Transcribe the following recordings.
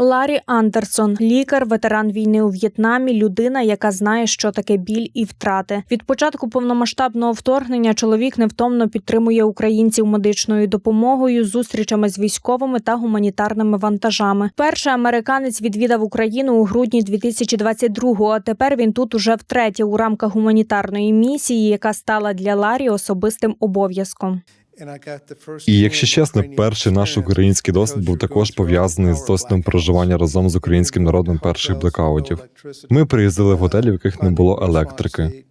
Ларі Андерсон, лікар, ветеран війни у В'єтнамі, людина, яка знає, що таке біль і втрати. Від початку повномасштабного вторгнення чоловік невтомно підтримує українців медичною допомогою, зустрічами з військовими та гуманітарними вантажами. Перший американець відвідав Україну у грудні 2022-го, А тепер він тут уже втретє у рамках гуманітарної місії, яка стала для Ларі особистим обов'язком. І якщо чесно, перший наш український досвід був також пов'язаний з досвідом проживання разом з українським народом перших блекаутів. Ми приїздили в готелі, в яких не було електрики.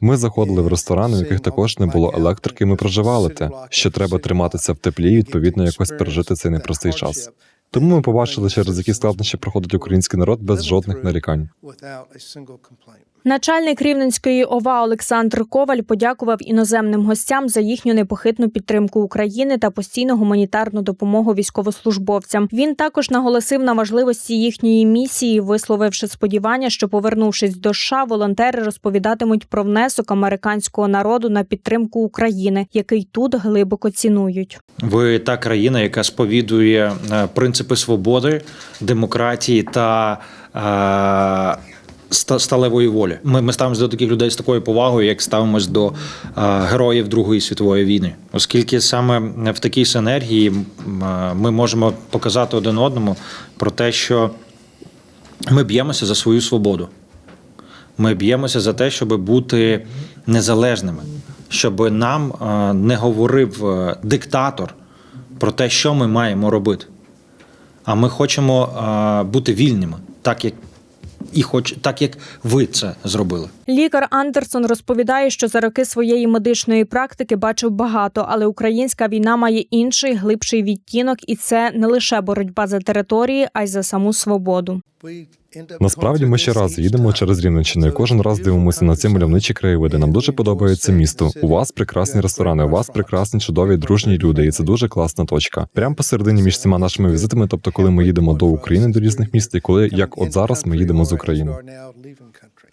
Ми заходили в ресторани, в яких також не було електрики. Ми проживали те, що треба триматися в теплі і відповідно якось пережити цей непростий час. Тому ми побачили, через які складнощі проходить український народ без жодних нарікань. Начальник Рівненської ОВА Олександр Коваль подякував іноземним гостям за їхню непохитну підтримку України та постійну гуманітарну допомогу військовослужбовцям. Він також наголосив на важливості їхньої місії, висловивши сподівання, що повернувшись до США, волонтери розповідатимуть про внесок американського народу на підтримку України, який тут глибоко цінують. Ви та країна, яка сповідує е, принципи свободи, демократії та е, сталевої волі. Ми, ми ставимося до таких людей з такою повагою, як ставимось до героїв Другої світової війни, оскільки саме в такій синергії ми можемо показати один одному про те, що ми б'ємося за свою свободу. Ми б'ємося за те, щоб бути незалежними, щоб нам не говорив е, диктатор про те, що ми маємо робити. А ми хочемо бути вільними, так як і хоч так як ви це зробили. Лікар Андерсон розповідає, що за роки своєї медичної практики бачив багато, але українська війна має інший глибший відтінок, і це не лише боротьба за території, а й за саму свободу. Насправді ми ще раз їдемо через Рівненщину і кожен раз дивимося на ці мальовничі краєвиди. Нам дуже подобається місто. У вас прекрасні ресторани, у вас прекрасні, чудові, дружні люди, і це дуже класна точка. Прямо посередині між цими нашими візитами, тобто, коли ми їдемо до України до різних міст, і коли як от зараз ми їдемо з України.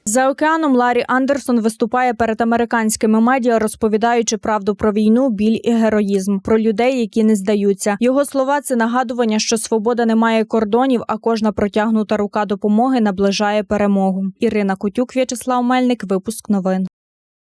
За океаном Ларі Андерсон виступає перед американськими медіа, розповідаючи правду про війну, біль і героїзм, про людей, які не здаються. Його слова це нагадування, що свобода не має кордонів, а кожна протягнута рука допомоги наближає перемогу. Ірина Кутюк, В'ячеслав Мельник, випуск новин.